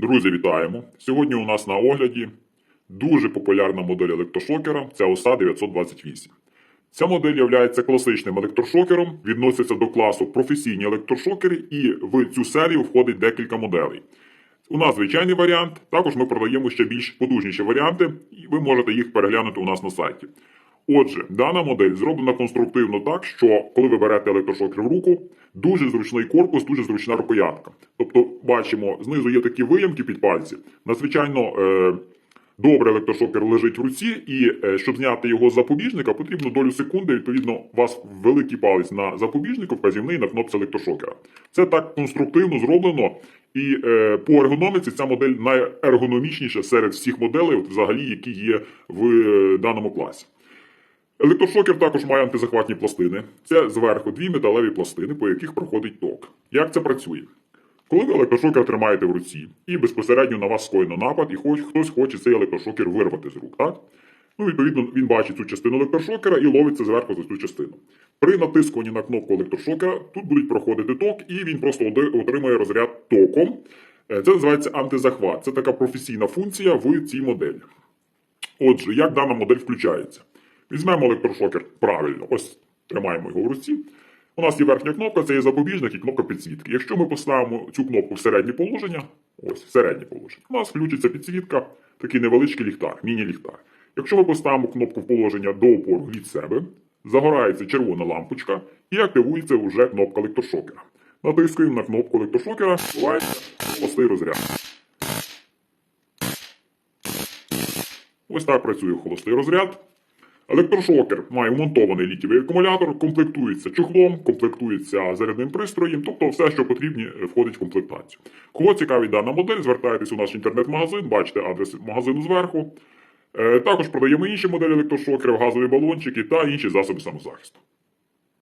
Друзі, вітаємо! Сьогодні у нас на огляді дуже популярна модель електрошокера це ОСА 928. Ця модель є класичним електрошокером, відноситься до класу професійні електрошокери, і в цю серію входить декілька моделей. У нас звичайний варіант, також ми продаємо ще більш потужніші варіанти, і ви можете їх переглянути у нас на сайті. Отже, дана модель зроблена конструктивно так, що коли ви берете електрошокер в руку, дуже зручний корпус, дуже зручна рукоятка. Тобто, бачимо, знизу є такі виямки під пальці. Надзвичайно е, добре електрошокер лежить в руці, і е, щоб зняти його з запобіжника, потрібно долю секунди. Відповідно, у вас великий палець на запобіжнику, вказівний на кнопці електрошокера. Це так конструктивно зроблено. І е, по ергономіці ця модель найергономічніша серед всіх моделей, от, взагалі, які є в е, даному класі. Електрошокер також має антизахватні пластини. Це зверху дві металеві пластини, по яких проходить ток. Як це працює? Коли ви електрошокер тримаєте в руці і безпосередньо на вас скоєно напад, і хоч хтось хоче цей електрошокер вирвати з рук, так? Ну, відповідно, він бачить цю частину електрошокера і ловиться зверху за цю частину. При натискуванні на кнопку електрошокера тут будуть проходити ток, і він просто отримує розряд током. Е, Це називається антизахват. Це така професійна функція в цій моделі. Отже, як дана модель включається? Візьмемо електрошокер правильно, ось тримаємо його в руці. У нас є верхня кнопка, це є запобіжник і кнопка підсвітки. Якщо ми поставимо цю кнопку в середнє положення, ось в середнє положення, у нас включиться підсвітка, такий невеличкий ліхтар, міні-ліхтар. Якщо ми поставимо кнопку в положення до опору від себе, загорається червона лампочка і активується вже кнопка електрошокера. Натискуємо на кнопку електрошокера, відбувається холостий розряд. Ось так працює холостий розряд. Електрошокер має вмонтований літівий акумулятор, комплектується чохлом, комплектується зарядним пристроєм, тобто все, що потрібні, входить в комплектацію. Кого цікавить дана модель, звертайтесь у наш інтернет-магазин, бачите адрес магазину зверху. Е, Також продаємо інші моделі електрошокерів, газові балончики та інші засоби самозахисту.